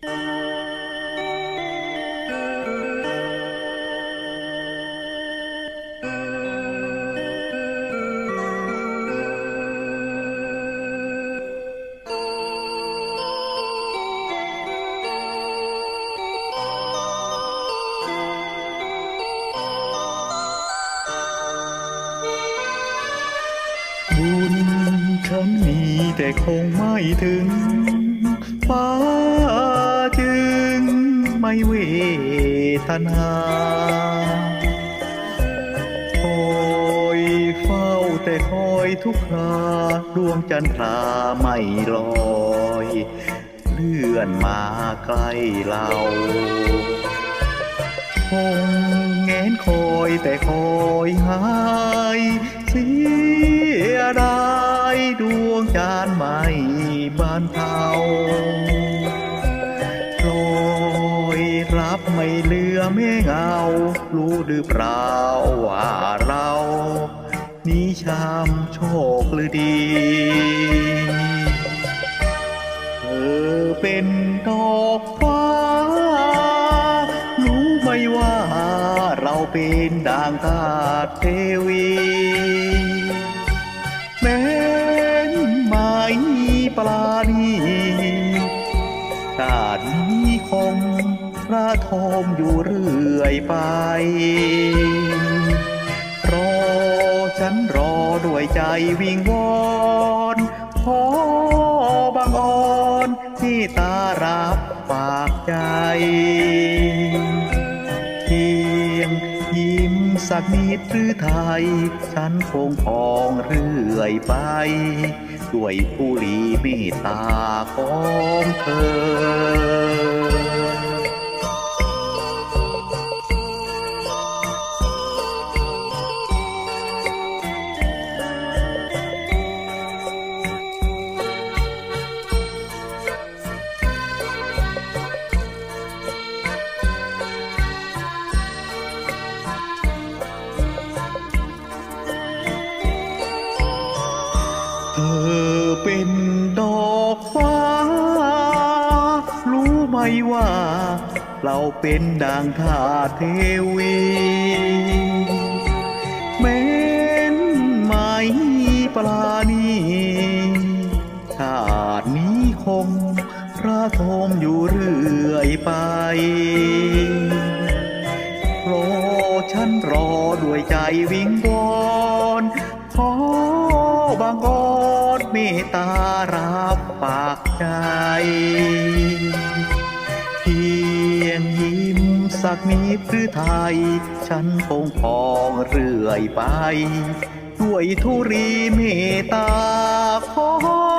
บุญฉันมีแต่คงไม่ถึงฟ้า ไม่เวทนาคอยเฝ้าแต่คอยทุกคราดวงจันทราไม่ลอย เลื่อนมาใกล้เราคงแงนคอยแต่คอยหายเสียดายดวงจานไม่บานเทา บไม่เหลือแม่เงา รู้หรือเปล่าว่าเรานี้ชามโชคหรือดีเธอเป็นดอกฟ้า รู้ไหมว่าเราเป็นด่างทาเทวีแม้นไม่ปลานีชาตินี้คง พระทมอยู่เรื่อยไป รอฉันรอด้วยใจวิงวอนขอบางอ่อนที่ตารับฝากใจเพียงยิ้มสักนิดหรือไทย ฉันคงพองเรื่อยไป ด้วยผู้ลีเมตตาของเธอ เป็นดอกฟ้า รู้ไหมว่า เราเป็นดังทาเทวีแม้นไม่ปลานีชาตินี้คงพระทมอยู่เรื่อยไปรอฉันรอด้วยใจวิงวอนขอบางกอ เมตตารับปากใจ เพียงยิ้มสักนิดหรือไทย ฉันคงพองเรื่อยไป ด้วยทุรีเมตตาขอ